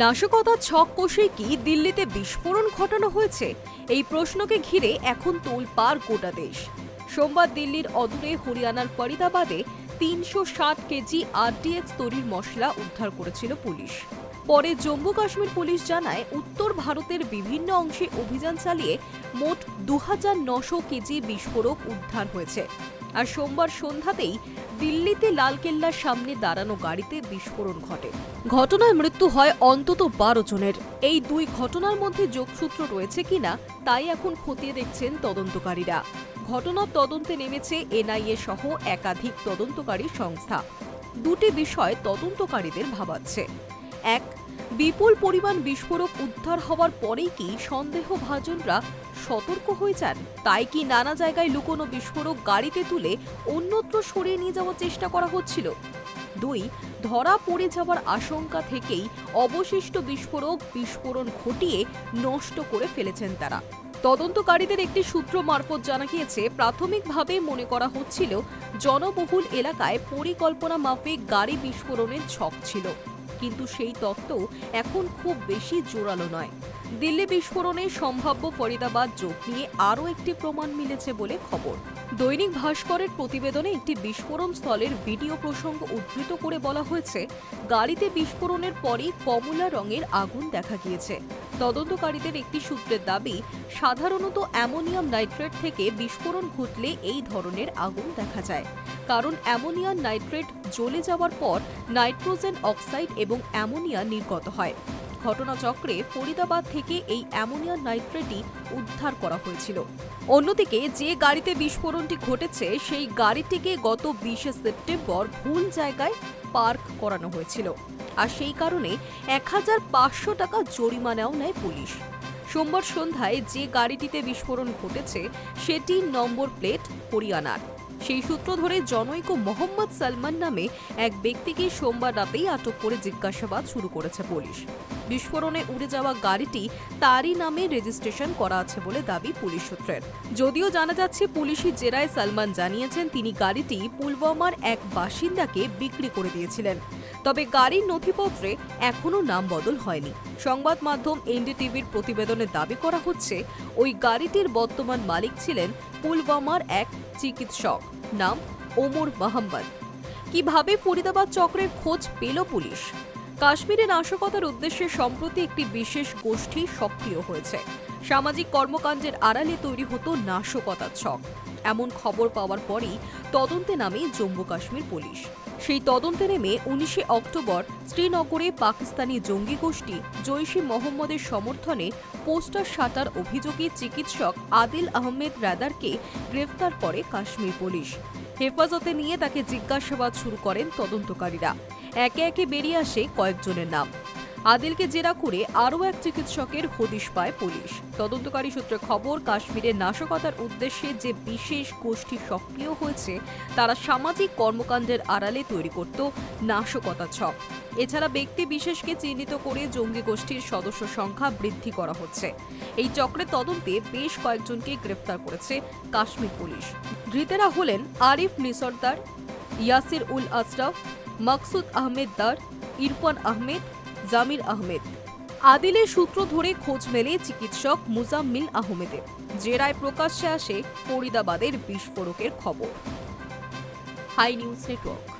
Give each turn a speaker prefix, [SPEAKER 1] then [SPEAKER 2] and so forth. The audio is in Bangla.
[SPEAKER 1] নাশকতার ছক কষে কি দিল্লিতে বিস্ফোরণ ঘটানো হয়েছে? এই প্রশ্নকে ঘিরে এখন তোলপাড় গোটা দেশ। সোমবার দিল্লির অদূরে হরিয়ানার ফরিদাবাদে তিনশো ষাট কেজি আরডিএক্স তৈরির মশলা উদ্ধার করেছিল পুলিশ। পরে জম্মু কাশ্মীর পুলিশ জানায়, উত্তর ভারতের বিভিন্ন অংশে অভিযান চালিয়ে মোট দু কেজি বিস্ফোরক উদ্ধার হয়েছে। আর সোমবার সন্ধ্যাতেই দিল্লিতে লালকেল্লার সামনে দাঁড়ানো গাড়িতে বিস্ফোরণ ঘটে। ঘটনায় মৃত্যু হয় অন্তত বারো জনের। এই দুই ঘটনার মধ্যে যোগসূত্র রয়েছে কিনা, তাই এখন খতিয়ে দেখছেন তদন্তকারীরা। ঘটনার তদন্তে নেমেছে এনআইএ সহ একাধিক তদন্তকারী সংস্থা। দুটি বিষয় তদন্তকারীদের ভাবাচ্ছে। এক বিপুল পরিমাণ বিস্ফোরক উদ্ধার হওয়ার পরেই কি সন্দেহভাজনরা সতর্ক হয়ে যান? তাই কি নানা জায়গায় লুকোনো বিস্ফোরক গাড়িতে তুলে অন্যত্র সরিয়ে নিয়ে যাওয়ার চেষ্টা করা হচ্ছিল? দুই, ধরা পড়ে যাওয়ার আশঙ্কা থেকেই অবশিষ্ট বিস্ফোরক বিস্ফোরণ ঘটিয়ে নষ্ট করে ফেলেছেন তারা। তদন্তকারীদের একটি সূত্র মারফত জানা গিয়েছে, প্রাথমিকভাবে মনে করা হচ্ছিল, জনবহুল এলাকায় পরিকল্পনা মাফিক গাড়ি বিস্ফোরণের ছক ছিল। কিন্তু সেই তত্ত্ব এখন খুব বেশি জোরালো নয়। দিল্লি বিস্ফোরণে সম্ভাব্য ফরিদাবাদ যোগ নিয়ে আরও একটি প্রমাণ মিলেছে বলে খবর। দৈনিক ভাস্করের প্রতিবেদনে একটি বিস্ফোরণ স্থলের ভিডিও প্রসঙ্গ উদ্ধৃত করে বলা হয়েছে, গাড়িতে বিস্ফোরণের পরই কমলা রঙের আগুন দেখা গিয়েছে। তদন্তকারীদের একটি সূত্রের দাবি, সাধারণত অ্যামোনিয়াম নাইট্রেট থেকে বিস্ফোরণ ঘটলে এই ধরনের আগুন দেখা যায়। কারণ অ্যামোনিয়াম নাইট্রেট জ্বলে যাওয়ার পর নাইট্রোজেন অক্সাইড এবং অ্যামোনিয়া নির্গত হয়। ঘটনাচক্রে ফরিদাবাদ থেকে এই অ্যামোনিয়াম নাইট্রেটই উদ্ধার করা হয়েছিল। অন্যদিকে যে গাড়িতে বিস্ফোরণটি ঘটেছে, সেই গাড়িটিকে গত বিশে সেপ্টেম্বর ভুল জায়গায় পার্ক করানো হয়েছিল। আর সেই কারণে এক হাজার পাঁচশো টাকা জরিমানাও নেয় পুলিশ। সোমবার সন্ধ্যায় যে গাড়িটিতে বিস্ফোরণ ঘটেছে, সেটি নম্বর প্লেট হরিয়ানার। সেই সূত্র ধরে জনৈক মোহাম্মদ সালমান নামে এক ব্যক্তিকে সোমবার রাতেই আটক করে জিজ্ঞাসাবাদ শুরু করেছে পুলিশ। বিস্ফোরণে উড়ে যাওয়া গাড়িটি তারই নামে রেজিস্ট্রেশন করা আছে বলে দাবি পুলিশ সূত্রের। যদিও জানা যাচ্ছে, পুলিশি জেরায় সালমান জানিয়েছেন, তিনি গাড়িটি পুলওয়ামার এক বাসিন্দাকে বিক্রি করে দিয়েছিলেন। তবে গাড়ির নথিপত্রে এখনও নাম বদল হয়নি। সংবাদ মাধ্যম এনডিটিভির প্রতিবেদনে দাবি করা হচ্ছে, ওই গাড়িটির বর্তমান মালিক ছিলেন পুলওয়ামার এক চিকিৎসক, নাম ওমর মাহমদ কীভাবে ফরিদাবাদ চক্রের খোঁজ পেল পুলিশ? কাশ্মীরে নাশকতার উদ্দেশ্যে সম্প্রতি একটি বিশেষ গোষ্ঠী সক্রিয় হয়েছে। সামাজিক কর্মকাণ্ডের আড়ালে তৈরি হতো নাশকতার ছক। এমন খবর পাওয়ার পরই তদন্তে নামে জম্মু কাশ্মীর পুলিশ। সেই তদন্তে নেমে উনিশে অক্টোবর শ্রীনগরে পাকিস্তানি জঙ্গি গোষ্ঠী জৈশে মোহাম্মদের সমর্থনে পোস্টার সাটার অভিযোগে চিকিৎসক আদিল আহমেদ রাদারকে গ্রেফতার করে কাশ্মীর পুলিশ। হেফাজতে নিয়ে তাকে জিজ্ঞাসাবাদ শুরু করেন তদন্তকারীরা। একে একে বেরিয়ে আসে কয়েকজনের নাম। আদিলকে জেরা করে আরও এক চিকিৎসকের হদিশ পায় পুলিশ। তদন্তকারী সূত্রে খবর কাশ্মীরের নাশকতার উদ্দেশ্যে যে বিশেষ গোষ্ঠী সক্রিয় হয়েছে, তারা সামাজিক কর্মকাণ্ডের আড়ালে তৈরি করত নাশকতা ছক। এছাড়া ব্যক্তি বিশেষকে চিহ্নিত করে জঙ্গি গোষ্ঠীর সদস্য সংখ্যা বৃদ্ধি করা হচ্ছে। এই চক্রের তদন্তে বেশ কয়েকজনকে গ্রেফতার করেছে কাশ্মীর পুলিশ। ধৃতেরা হলেন আরিফ নিসর্দার, ইয়াসির উল আশরাফ মকসুদ আহমেদ দার, ইরফান আহমেদ জামির আহমেদ। আদিলের সূত্র ধরে খোঁজ মেলে চিকিৎসক মুজাম্মিল আহমেদের। জেরায় প্রকাশ্যে আসে ফরিদাবাদের বিস্ফোরকের খবর। Hi news network.